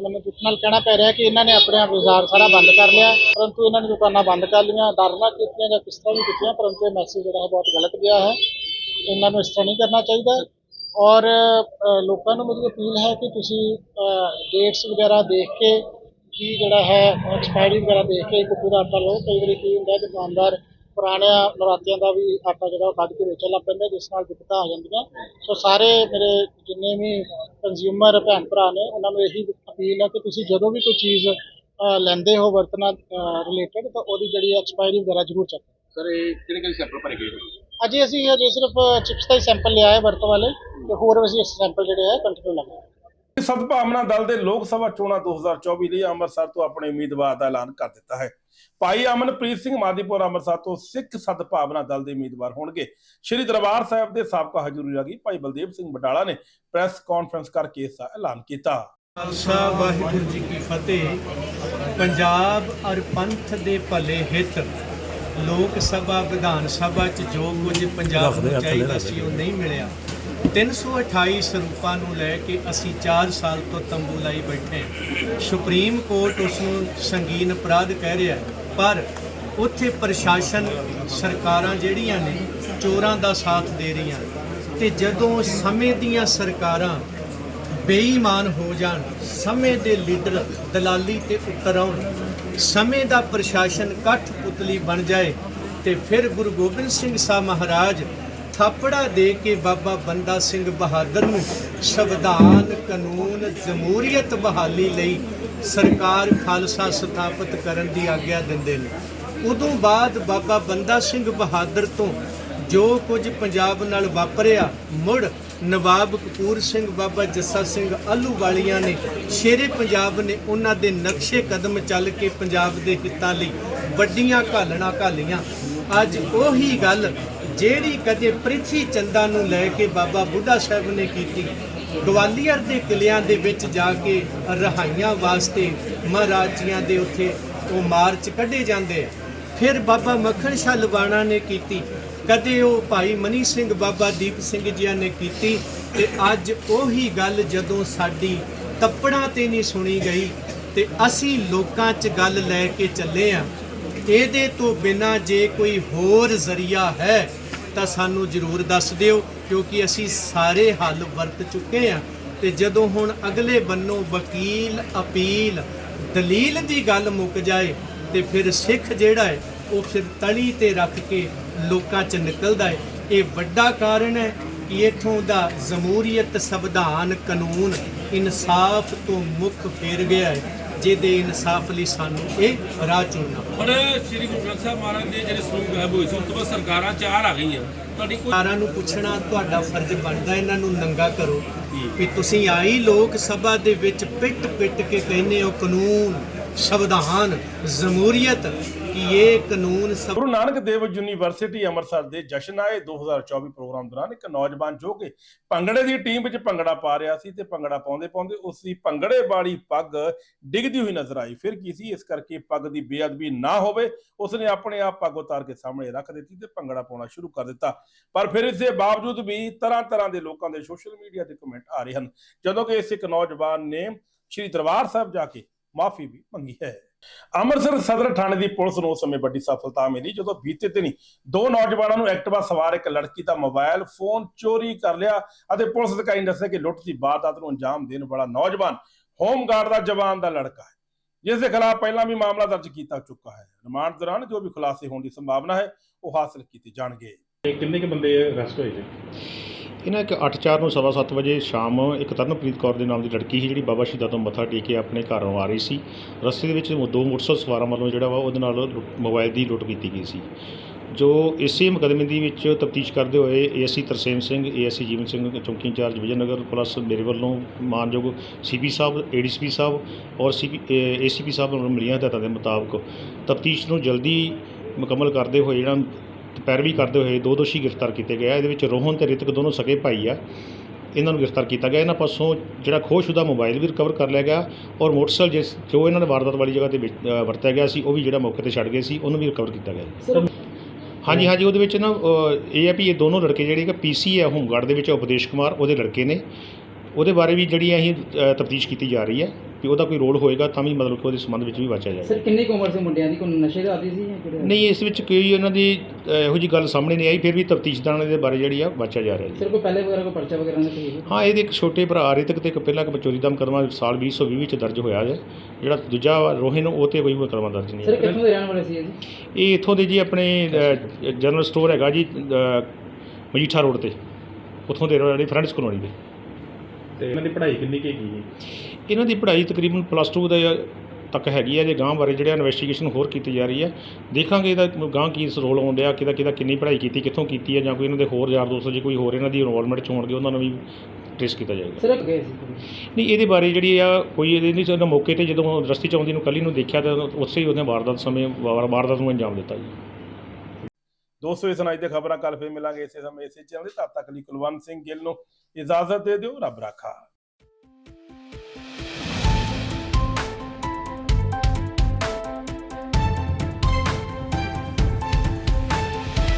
ਮੈਨੂੰ ਦੁੱਖ ਨਾਲ ਕਹਿਣਾ ਪੈ ਰਿਹਾ ਕਿ ਇਹਨਾਂ ਨੇ ਆਪਣਾ ਬਾਜ਼ਾਰ ਸਾਰਾ ਬੰਦ ਕਰ ਲਿਆ, ਪਰੰਤੂ ਇਹਨਾਂ ਨੇ ਦੁਕਾਨਾਂ ਬੰਦ ਕਰ ਲਈਆਂ ਡਰ ਕੀਤੀਆਂ ਜਾਂ ਕਿਸ ਤਰ੍ਹਾਂ ਵੀ ਕੀਤੀਆਂ, ਪਰੰਤੂ ਇਹ ਮੈਸੇਜ ਜਿਹੜਾ ਹੈ ਬਹੁਤ ਗਲਤ ਗਿਆ ਹੈ। ਇਹਨਾਂ ਨੂੰ ਇਸ ਤਰ੍ਹਾਂ ਨਹੀਂ ਕਰਨਾ ਚਾਹੀਦਾ। ਔਰ ਲੋਕਾਂ ਨੂੰ ਮੇਰੀ ਅਪੀਲ ਹੈ ਕਿ ਤੁਸੀਂ ਡੇਟਸ ਵਗੈਰਾ ਦੇਖ ਕੇ ਕੀ ਜਿਹੜਾ ਹੈ ਐਕਸਪਾਇਰੀ ਵਗੈਰਾ ਦੇਖ ਕੇ ਕੁੱਕੂ ਦਾ ਆਟਾ ਲਓ। ਕਈ ਵਾਰੀ ਕੀ ਹੁੰਦਾ ਦੁਕਾਨਦਾਰ ਪੁਰਾਣਿਆਂ ਨਰਾਤਿਆਂ ਦਾ ਵੀ ਆਟਾ ਜਿਹੜਾ ਕੱਢ ਕੇ ਵੇਚਣ ਲੱਗ ਪੈਂਦੇ ਜਿਸ ਨਾਲ ਦਿੱਕਤਾਂ ਆ ਜਾਂਦੀਆਂ। ਸੋ ਸਾਰੇ ਮੇਰੇ ਜਿੰਨੇ ਵੀ ਕੰਜ਼ਿਊਮਰ ਭੈਣ ਭਰਾ ਨੇ ਉਹਨਾਂ ਨੂੰ ਇਹੀ ਅਪੀਲ ਹੈ ਕਿ ਤੁਸੀਂ ਜਦੋਂ ਵੀ ਕੋਈ ਚੀਜ਼ ਲੈਂਦੇ ਹੋ ਵਰਤਣਾ ਰਿਲੇਟਡ ਤਾਂ ਉਹਦੀ ਜਿਹੜੀ ਐਕਸਪਾਇਰੀ ਵਗੈਰਾ ਜ਼ਰੂਰ ਚੈੱਕ ਸਰ ਇਹ ਕਿਹੜੇ ਕਿਹੜੇ ਸੈਂਪਲ ਭਰੇ ਗਏ ਅਜੇ ਅਸੀਂ ਅਜੇ ਸਿਰਫ ਚਿਪਸ ਦਾ ਹੀ ਸੈਂਪਲ ਲਿਆ ਹੈ ਵਰਤੋਂ ਵਾਲੇ ਤੇ ਹੋਰ ਅਸੀਂ ਸੈਂਪਲ ਜਿਹੜੇ ਹੈ ਕੰਟੀਨਿਊ ਲਗਾਏ ਸਦਭਾਵਨਾ ਦਲ ਦੇ ਲੋਕ ਸਭਾ ਚੋਣਾਂ 2024 ਲਈ ਅੰਮ੍ਰਿਤਸਰ ਤੋਂ ਆਪਣੇ ਉਮੀਦਵਾਰ ਦਾ ਐਲਾਨ ਕਰ ਦਿੱਤਾ ਹੈ। ਭਾਈ ਅਮਨਪ੍ਰੀਤ ਸਿੰਘ ਮਾਦੀਪੁਰ ਅੰਮ੍ਰਿਤਸਰ ਤੋਂ ਸਿੱਖ ਸਦਭਾਵਨਾ ਦਲ ਦੇ ਉਮੀਦਵਾਰ ਹੋਣਗੇ। ਸ਼੍ਰੀ ਦਰਬਾਰ ਸਾਹਿਬ ਦੇ ਸਾਬਕਾ ਹਜ਼ੂਰੀ ਰਾਗੀ ਭਾਈ ਬਲਦੇਵ ਸਿੰਘ ਬਟਾਲਾ ਨੇ ਪ੍ਰੈਸ ਕਾਨਫਰੰਸ ਕਰਕੇ ਇਸ ਦਾ ਐਲਾਨ ਕੀਤਾ। ਖਾਲਸਾ ਵਾਹਿਗੁਰੂ ਜੀ ਕੀ ਫਤਿਹ। ਪੰਜਾਬ ਔਰ ਪੰਥ ਦੇ ਭਲੇ ਹਿੱਤ। ਲੋਕ ਸਭਾ ਵਿਧਾਨ ਸਭਾ ਚ ਜੋ ਕੁਝ ਪੰਜਾਬ ਨੂੰ ਚਾਹੀਦਾ ਸੀ ਉਹ ਨਹੀਂ ਮਿਲਿਆ। 328 ਸਰੂਪਾਂ ਨੂੰ ਲੈ ਕੇ ਅਸੀਂ 4 ਸਾਲ ਤੋਂ ਤੰਬੂ ਲਾਈ ਬੈਠੇ ਸੁਪਰੀਮ ਕੋਰਟ ਉਸ ਨੂੰ ਸੰਗੀਨ ਅਪਰਾਧ ਕਹਿ ਰਿਹਾ ਪਰ ਉੱਥੇ ਪ੍ਰਸ਼ਾਸਨ ਸਰਕਾਰਾਂ ਜਿਹੜੀਆਂ ਨੇ, ਚੋਰਾਂ ਦਾ ਸਾਥ ਦੇ ਰਹੀਆਂ ਤੇ ਜਦੋਂ ਸਮੇਂ ਦੀਆਂ ਸਰਕਾਰਾਂ ਬੇਈਮਾਨ ਹੋ ਜਾਣ, ਸਮੇਂ ਦੇ ਲੀਡਰ ਦਲਾਲੀ ਤੇ ਉਤਰ ਆਉਣ, ਸਮੇਂ ਦਾ ਪ੍ਰਸ਼ਾਸਨ ਕੱਠ ਪੁਤਲੀ ਬਣ ਜਾਏ ਤੇ ਫਿਰ ਗੁਰੂ ਗੋਬਿੰਦ ਸਿੰਘ ਸਾਹਿਬ ਮਹਾਰਾਜ ਥਾਪੜਾ ਦੇ ਕੇ ਬਾਬਾ ਬੰਦਾ ਸਿੰਘ ਬਹਾਦਰ ਨੂੰ ਸੰਵਿਧਾਨ ਕਾਨੂੰਨ ਜਮਹੂਰੀਅਤ ਬਹਾਲੀ ਲਈ ਸਰਕਾਰ ਖਾਲਸਾ ਸਥਾਪਿਤ ਕਰਨ ਦੀ ਆਗਿਆ ਦਿੰਦੇ ਨੇ। ਉਦੋਂ ਬਾਅਦ ਬਾਬਾ ਬੰਦਾ ਸਿੰਘ ਬਹਾਦਰ ਤੋਂ ਜੋ ਕੁਝ ਪੰਜਾਬ ਨਾਲ ਵਾਪਰਿਆ, ਮੁੜ ਨਵਾਬ ਕਪੂਰ ਸਿੰਘ, ਬਾਬਾ ਜੱਸਾ ਸਿੰਘ ਆਲੂਵਾਲੀਆਂ ਨੇ, ਸ਼ੇਰੇ ਪੰਜਾਬ ਨੇ ਉਹਨਾਂ ਦੇ ਨਕਸ਼ੇ ਕਦਮ ਚੱਲ ਕੇ ਪੰਜਾਬ ਦੇ ਹਿੱਤਾਂ ਲਈ ਵੱਡੀਆਂ ਘਾਲਣਾ ਘਾਲੀਆਂ। ਅੱਜ ਉਹੀ ਗੱਲ ਜਿਹੜੀ ਕਦੇ ਪ੍ਰਿਥੀ ਚੰਦਾ ਨੂੰ ਲੈ ਕੇ ਬਾਬਾ ਬੁੱਢਾ ਸਾਹਿਬ ਨੇ ਕੀਤੀ, ਗਵਾਲੀਅਰ ਦੇ ਕਿਲਿਆਂ ਦੇ ਵਿੱਚ ਜਾ ਕੇ ਰਹਾਈਆਂ ਵਾਸਤੇ ਮਹਾਰਾਜੀਆਂ ਦੇ ਉੱਥੇ ਉਹ ਮਾਰਚ ਕੱਢੇ ਜਾਂਦੇ ਆ। ਫਿਰ ਬਾਬਾ ਮੱਖਣ ਸ਼ਾਹ ਲਵਾਣਾ ਨੇ ਕੀਤੀ, ਕਦੇ ਉਹ ਭਾਈ ਮਨੀ ਸਿੰਘ ਬਾਬਾ ਦੀਪ ਸਿੰਘ ਜੀਆਂ ਨੇ ਕੀਤੀ ਤੇ ਅੱਜ ਉਹੀ ਗੱਲ ਜਦੋਂ ਸਾਡੀ ਤੱਪੜਾਂ ਤੇ ਨਹੀਂ ਸੁਣੀ ਗਈ ਤੇ ਅਸੀਂ ਲੋਕਾਂ 'ਚ ਗੱਲ ਲੈ ਕੇ ਚੱਲੇ ਆ। ਇਹਦੇ ਤੋਂ ਬਿਨਾ ਜੇ ਕੋਈ ਹੋਰ ਜ਼ਰੀਆ ਹੈ ਤਾਂ ਸਾਨੂੰ ਜ਼ਰੂਰ ਦੱਸ ਦਿਓ, ਕਿਉਂਕਿ ਅਸੀਂ ਸਾਰੇ ਹੱਲ ਵਰਤ ਚੁੱਕੇ ਆ ਤੇ ਜਦੋਂ ਹੁਣ ਅਗਲੇ ਬੰਨੋਂ ਵਕੀਲ, ਅਪੀਲ, ਦਲੀਲ ਦੀ ਗੱਲ ਮੁੱਕ ਜਾਏ, ਤੇ ਫਿਰ ਸਿੱਖ ਜਿਹੜਾ ਹੈ, ਉਹ ਫਿਰ ਤਲੀ ਤੇ ਰੱਖ ਕੇ ਲੋਕਾਂ 'ਚ ਨਿਕਲਦਾ ਹੈ। ਇਹ ਵੱਡਾ ਕਾਰਨ ਹੈ ਕਿ ਇਥੋਂ ਦਾ ਜਮਹੂਰੀਅਤ ਸੰਵਿਧਾਨ ਕਾਨੂੰਨ ਇਨਸਾਫ ਤੋਂ ਮੁੱਖ ਫੇਰ ਗਿਆ ਹੈ। ਜਿਹਦੇ ਇਨਸਾਫ ਲਈ ਸਾਨੂੰ ਇਹ ਰਾਹ ਚੁਣਨਾ ਪਰ ਸ੍ਰੀ ਗੁਰੂ ਗ੍ਰੰਥ ਸਾਹਿਬ ਮਹਾਰਾਜ ਦੇ ਜਿਹੜੇ ਸਰੂਪ ਗਾਇਬ ਹੋਏ ਸੀ ਉਸ ਤੋਂ ਬਾਅਦ ਸਰਕਾਰਾਂ ਚਾਰ ਆ ਗਈਆਂ। ਤੁਹਾਡੀ ਕੋਈ ਸਰਕਾਰਾਂ ਨੂੰ ਪੁੱਛਣਾ ਤੁਹਾਡਾ ਫਰਜ਼ ਬਣਦਾ ਇਹਨਾਂ ਨੂੰ ਨੰਗਾ ਕਰੋ ਕਿ ਤੁਸੀਂ ਆਈ ਲੋਕ ਸਭਾ ਦੇ ਵਿੱਚ ਪਿੱਟ ਪਿੱਟ ਕੇ ਕਹਿੰਦੇ ਹੋ ਕਾਨੂੰਨ ਸੰਵਿਧਾਨ ਜਮਹੂਰੀਅਤ ਕਿ ਇਹ ਕਾਨੂੰਨ ਸਭ ਗੁਰੂ ਨਾਨਕ ਦੇਵ ਯੂਨੀਵਰਸਿਟੀ ਅੰਮ੍ਰਿਤਸਰ ਦੇ ਜਸ਼ਨ 2024 ਪ੍ਰੋਗਰਾਮ ਦੌਰਾਨ ਇੱਕ ਨੌਜਵਾਨ ਜੋ ਕਿ ਭੰਗੜੇ ਦੀ ਟੀਮ ਵਿੱਚ ਭੰਗੜਾ ਪਾ ਰਿਹਾ ਸੀ ਤੇ ਭੰਗੜਾ ਪਾਉਂਦੇ ਪਾਉਂਦੇ ਉਸ ਦੀ ਭੰਗੜੇ ਵਾਲੀ ਪੱਗ ਡਿੱਗਦੀ ਹੋਈ ਨਜ਼ਰ ਆਈ। ਫਿਰ ਕੀ ਸੀ? ਇਸ ਕਰਕੇ ਪੱਗ ਦੀ ਬੇਅਦਬੀ ਨਾ ਹੋਵੇ, ਉਸਨੇ ਆਪਣੇ ਆਪ ਪੱਗ ਉਤਾਰ ਕੇ ਸਾਹਮਣੇ ਰੱਖ ਦਿੱਤੀ ਤੇ ਭੰਗੜਾ ਪਾਉਣਾ ਸ਼ੁਰੂ ਕਰ ਦਿੱਤਾ। ਪਰ ਫਿਰ ਇਸ ਦੇ ਬਾਵਜੂਦ ਵੀ ਤਰ੍ਹਾਂ ਤਰ੍ਹਾਂ ਦੇ ਲੋਕਾਂ ਦੇ ਸੋਸ਼ਲ ਮੀਡੀਆ ਤੇ ਕਮੈਂਟ ਆ ਰਹੇ ਹਨ। ਜਦੋਂ ਕਿ ਇਸ ਇੱਕ ਨੌਜਵਾਨ ਨੇ ਸ਼੍ਰੀ ਦਰਬਾਰ ਸਾਹਿਬ ਜਾ ਕੇ ਮਾਫੀ ਵੀ ਮੰਗੀ ਹੈ। ਅੰਮ੍ਰਿਤਸਰ ਸਦਰ ਥਾਣੇ ਦੀ ਪੁਲਿਸ ਨੂੰ ਉਸ ਸਮੇਂ ਵੱਡੀ ਸਫਲਤਾ ਮਿਲੀ ਜਦੋਂ ਬੀਤੇ ਦਿਨੀ ਦੋ ਨੌਜਵਾਨਾਂ ਨੂੰ ਐਕਟਿਵਾ ਸਵਾਰ ਇੱਕ ਲੜਕੀ ਦਾ ਮੋਬਾਈਲ ਫੋਨ ਚੋਰੀ ਕਰ ਲਿਆ ਅਤੇ ਪੁਲਿਸ ਅਧਿਕਾਰੀ ਨੇ ਦੱਸਿਆ ਕਿ ਲੁੱਟ ਦੀ ਵਾਰਦਾਤ ਨੂੰ ਅੰਜਾਮ ਦੇਣ ਵਾਲਾ ਨੌਜਵਾਨ ਹੋਮਗਾਰਡ ਦਾ ਜਵਾਨ ਦਾ ਲੜਕਾ ਹੈ, ਜਿਸ ਦੇ ਖਿਲਾਫ ਪਹਿਲਾਂ ਵੀ ਮਾਮਲਾ ਦਰਜ ਕੀਤਾ ਚੁੱਕਾ ਹੈ। ਰਿਮਾਂਡ ਦੌਰਾਨ ਜੋ ਵੀ ਖੁਲਾਸੇ ਹੋਣ ਦੀ ਸੰਭਾਵਨਾ ਹੈ, ਉਹ ਹਾਸਲ ਕੀਤੇ ਜਾਣਗੇ। ਕਿੰਨੇ ਕੁ ਬੰਦੇ ਅਰੈਸਟ ਹੋਏ ਜੀ? ਇਹਨਾਂ ਇੱਕ 8-4 ਨੂੰ ਸਵਾ ਸੱਤ ਵਜੇ ਸ਼ਾਮ ਇੱਕ ਤਰਨਪ੍ਰੀਤ ਕੌਰ ਦੇ ਨਾਮ ਦੀ ਲੜਕੀ ਸੀ, ਜਿਹੜੀ ਬਾਬਾ ਸ਼ਹੀਦਾਂ ਤੋਂ ਮੱਥਾ ਟੇਕ ਕੇ ਆਪਣੇ ਘਰ ਨੂੰ ਆ ਰਹੀ ਸੀ। ਰਸਤੇ ਦੇ ਵਿੱਚ ਦੋ ਮੋਟਰਸਾਈਕਲ ਸਵਾਰਾਂ ਵੱਲੋਂ ਜਿਹੜਾ ਵਾ ਉਹਦੇ ਨਾਲ ਲੁੱਟ- ਮੋਬਾਈਲ ਦੀ ਲੁੱਟ ਕੀਤੀ ਗਈ ਸੀ। ਜੋ ਇਸੇ ਮੁਕਦਮੇ ਦੀ ਵਿੱਚ ਤਫਤੀਸ਼ ਕਰਦੇ ਹੋਏ ਏਐਸਸੀ ਤਰਸੇਮ ਸਿੰਘ, ਏਐਸਸੀ ਜੀਵਨ ਸਿੰਘ, ਚੌਂਕੀ ਇੰਚਾਰਜ ਵਿਜੇਨਗਰ ਪਲੱਸ ਮੇਰੇ ਵੱਲੋਂ ਮਾਨਯੋਗ ਸੀਪੀ ਸਾਹਿਬ, ਏਡੀਸੀਪੀ ਸਾਹਿਬ ਔਰ ਸੀਪੀ ਏਸੀਪੀ ਸਾਹਿਬ ਨੂੰ ਮਿਲੀਆਂ ਹਦਾਇਤਾਂ ਦੇ ਮੁਤਾਬਕ ਤਫਤੀਸ਼ ਨੂੰ ਜਲਦੀ ਮੁਕੰਮਲ ਕਰਦੇ ਹੋਏ ਜਿਹੜਾ ਪੈਰਵੀ ਕਰਦੇ ਹੋਏ ਦੋ ਦੋਸ਼ੀ ਗ੍ਰਿਫਤਾਰ ਕੀਤੇ ਗਏ ਆ। ਇਹਦੇ ਵਿੱਚ ਰੋਹਨ ਤੇ ਰਿਤਕ ਦੋਨੋਂ ਸਕੇ ਭਾਈ ਆ। ਇਹਨਾਂ ਨੂੰ ਗ੍ਰਿਫਤਾਰ ਕੀਤਾ ਗਿਆ। ਇਹਨਾਂ ਪਾਸੋਂ ਜਿਹੜਾ ਖੋਹਸ਼ੁਦਾ ਮੋਬਾਈਲ ਵੀ ਰਿਕਵਰ ਕਰ ਲਿਆ ਗਿਆ ਔਰ ਮੋਟਰਸਾਈਕਲ ਜਿਸ ਜੋ ਇਹਨਾਂ ਨੇ ਵਾਰਦਾਤ ਵਾਲੀ ਜਗ੍ਹਾ ਤੇ ਵਿੱਚ- ਅ, ਵਰਤਿਆ ਗਿਆ ਸੀ ਉਹ ਵੀ ਜਿਹੜਾ ਮੌਕੇ ਤੇ ਛੱਡ ਗਏ ਸੀ ਉਹਨੂੰ ਵੀ ਰਿਕਵਰ ਕੀਤਾ ਗਿਆ ਹਾਂਜੀ ਹਾਂਜੀ ਉਹਦੇ ਵਿੱਚ ਨਾ ਅ, ਇਹ ਹੈ ਵੀ ਇਹ ਦੋਨੋਂ ਲੜਕੇ ਜਿਹੜੇ ਕਿ ਪੀਸੀ ਹੈ ਹੋਮਗਾਰਡ ਦੇ ਵਿੱਚ ਉਪਦੇਸ਼ ਕੁਮਾਰ ਉਹਦੇ ਲੜਕੇ ਨੇ। ਉਹਦੇ ਬਾਰੇ ਵੀ ਜਿਹੜੀ ਅਸੀਂ ਤਫਤੀਸ਼ ਕੀਤੀ ਜਾ ਰਹੀ ਹੈ ਕਿ ਉਹਦਾ ਕੋਈ ਰੋਲ ਹੋਏਗਾ ਤਾਂ ਵੀ ਮਤਲਬ ਕਿ ਉਹਦੇ ਸੰਬੰਧ ਵਿੱਚ ਵੀ ਵਾਚਿਆ ਜਾਏਗਾ। ਕਿੰਨੀ ਕੁ ਉਮਰ ਸੀ ਮੁੰਡਿਆਂ ਦੀ? ਕੋਈ ਨਸ਼ੇ ਦਾ ਆਦੀ ਸੀ ਜਾਂ ਕਿਹੜੇ? ਨਹੀਂ ਇਸ ਵਿੱਚ ਕੋਈ ਉਹਨਾਂ ਦੀ ਇਹੋ ਜੀ ਗੱਲ ਸਾਹਮਣੇ ਨਹੀਂ ਆਈ ਫਿਰ ਵੀ ਤਫਤੀਸ਼ਦਾਰਾਂ ਦੇ ਬਾਰੇ ਜਿਹੜੀ ਆ ਵਾਚਿਆ ਜਾ ਰਿਹਾ ਜੀ। ਸਿਰ ਕੋਈ ਪਹਿਲੇ ਵਗੈਰਾ ਕੋਈ ਪਰਚਾ ਵਗੈਰਾ ਨਾ ਕੋਈ ਹਾਂ ਇਹਦੇ ਇੱਕ ਛੋਟੇ ਭਰਾ ਰਿਤਕ ਤੇ ਇੱਕ ਪਹਿਲਾਂ ਇੱਕ ਚੋਰੀ ਦਾ ਮੁਕੱਦਮਾ ਸਾਲ 2020 ਵਿੱਚ ਦਰਜ ਹੋਇਆ ਹੈ। ਜਿਹੜਾ ਦੂਜਾ ਰੋਹਿਨ ਉਹ ਤੇ ਕੋਈ ਮੁਕੱਦਮਾ ਦਰਜ ਨਹੀਂ ਸਰ ਕਿੱਥੋਂ ਦੇ ਰਹਿਣ ਵਾਲੇ ਸੀ ਇਹ ਜੀ? ਇਹ ਇੱਥੋਂ ਦੇ ਜੀ ਆਪਣੇ ਜਨਰਲ ਸਟੋਰ ਹੈਗਾ ਜੀ ਮਜੀਠਾ ਰੋਡ ਤੇ। ਉੱਥੋਂ ਦੇ ਰਹਿਣ ਵਾਲੇ ਫਰੈਂਡਸ ਕਲੋਨੀ ਦੇ। ਤੇ ਇਹਨਾਂ ਦੀ ਪੜ੍ਹਾਈ ਕਿੰਨੀ ਕੁ ਹੈਗੀ ਜੀ? ਇਹਨਾਂ ਦੀ ਪੜ੍ਹਾਈ ਤਕਰੀਬਨ ਪਲੱਸ 2 ਦਾ ਤੱਕ ਹੈਗੀ ਹੈ ਜੇ ਗਾਂ ਬਾਰੇ ਜਿਹੜਾ ਇਨਵੈਸਟੀਗੇਸ਼ਨ ਹੋਰ ਕੀਤੀ ਜਾ ਰਹੀ ਹੈ। ਦੇਖਾਂਗੇ ਇਹਦਾ ਗਾਂ ਕੀ ਰੋਲ ਆਉਣ ਡਿਆ ਕਿਹਦਾ ਕਿਹਦਾ ਕਿੰਨੀ ਪੜ੍ਹਾਈ ਕੀਤੀ ਕਿੱਥੋਂ ਕੀਤੀ ਹੈ ਜਾਂ ਕੋਈ ਇਹਨਾਂ ਦੇ ਹੋਰ ਯਾਰ ਦੋਸਤ ਜੇ ਕੋਈ ਹੋਰ ਇਹਨਾਂ ਦੀ ਇਨਵੋਲਵਮੈਂਟ ਚ ਹੋਣਗੇ ਉਹਨਾਂ ਨੂੰ ਵੀ ਟ੍ਰੇਸ ਕੀਤਾ ਜਾਏਗਾ। ਸਰ ਗਏ ਸੀ ਨਹੀਂ ਇਹਦੇ ਬਾਰੇ ਜਿਹੜੀ ਆ ਕੋਈ ਇਹਦੇ ਨਹੀਂ ਜਦੋਂ ਮੌਕੇ ਤੇ ਜਦੋਂ ਰਸਤੇ ਚ ਆਉਂਦੀ ਨੂੰ ਕੱਲੀ ਨੂੰ ਦੇਖਿਆ ਤਾਂ ਉਸੇ ਹੀ ਉਹਨੇ ਵਾਰਦਾਤ ਸਮੇਂ ਵਾਰ- ਵਾਰਦਾਤ ਨੂੰ ਅੰਜਾਮ ਦਿੱਤਾ ਜੀ। ਦੋਸਤੋ ਇਸ ਨਾਲ ਅੱਜ ਦੇ ਖਬਰਾਂ ਕੱਲ ਫੇਰ ਮਿਲਾਂਗੇ। ਇਸੇ ਸਮੇਂ ਇਸੇ ਚੈਨਲ ਤੇ ਤਦ ਤੱਕ ਲਈ ਕੁਲਵੰਤ ਸਿੰਘ ਗਿੱਲ ਨੂੰ ਇਜਾਜ਼ਤ ਦੇ ਦਿਓ ਰੱਬ ਰਾਖਾ